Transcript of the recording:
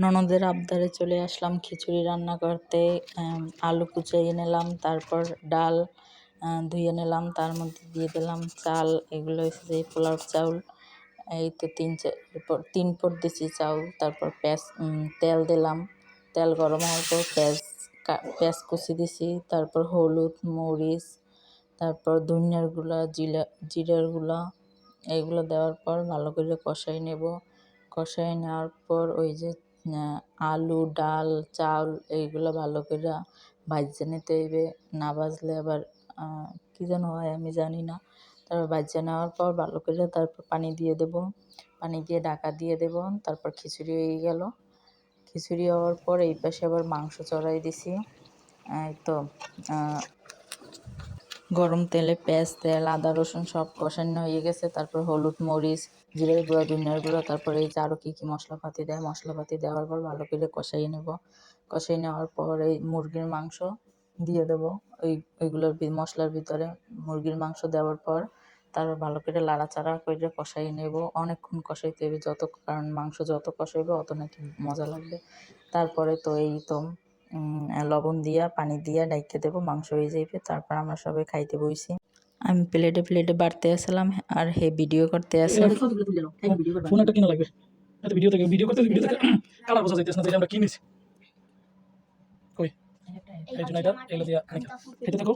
ননদের আবদারে চলে আসলাম খিচুড়ি রান্না করতে। আলু কুচিয়ে নিলাম, তারপর ডাল ধুয়ে নিলাম, তার মধ্যে দিয়ে দিলাম চাল, এগুলো হচ্ছে যে পোলাও চাউল, এই তো তিন চা- এরপর তিন পট দিছি চাউল, তারপর পেঁয়াজ তেল দিলাম, তেল গরম হওয়ার পর পেঁয়াজ পেঁয়াজ কুচি দিছি তারপর হলুদ, মরিচ, তারপর ধনিয়ার গুঁড়া জিরা জিরার গুঁড়া এইগুলো দেওয়ার পর ভালো করে কষাই নেব। কষাই নেওয়ার পর ওই যে আলু, ডাল চাল এইগুলো ভালো করে ভাজতে নিতে হইবে। না ভাজলে আবার কী যেন হয় আমি জানি না। তারপর ভাজতে নেওয়ার পর ভালো করে তারপর পানি দিয়ে দেব। পানি দিয়ে ঢাকা দিয়ে দেব। তারপর খিচুড়ি হয়ে গেল। খিচুড়ি হওয়ার পর এই পাশে আবার মাংস চড়াই দিছি। তো গরম তেলে পেঁয়াজ, তেল, আদা, রসুন সব কষানো হয়ে গেছে। তারপর হলুদ, মরিচ, জিরের গুঁড়া, ধনিয়ার গুঁড়া, তারপরে এই যে আরও কী কী মশলাপাতি দেয়, মশলাপাতি দেওয়ার পর ভালো করে কষাই নেব। কষাই নেওয়ার পর এই মুরগির মাংস দিয়ে দেবো। ওই, ওইগুলোর মশলার ভিতরে মুরগির মাংস দেওয়ার পর তারপর ভালো করে লাড়াচাড়া করে কষাই নেব। অনেকক্ষণ কষাইতে হবে, যত, কারণ মাংস যত কষাইবে অত নাকি মজা লাগবে। তারপরে তো এই তো লবণ দিয়া পানি দিয়া ডাইকে দেবো মাংস হয়ে যাইবে তারপর আমরা সবাই খাইতে বইছি। আমি প্লেটে প্লেটে বাড়তে আসলাম আর হে ভিডিও করতে আসলাম। ফোন একটা কিনা লাগবে? ভিডিও থেকে ভিডিও করতে ভিডিও থেকে কালার বোঝা যাইতেছে না যে আমরা কিনেছি। কই? এই জন্য এটা এগুলো দিয়া খেতে থাকো।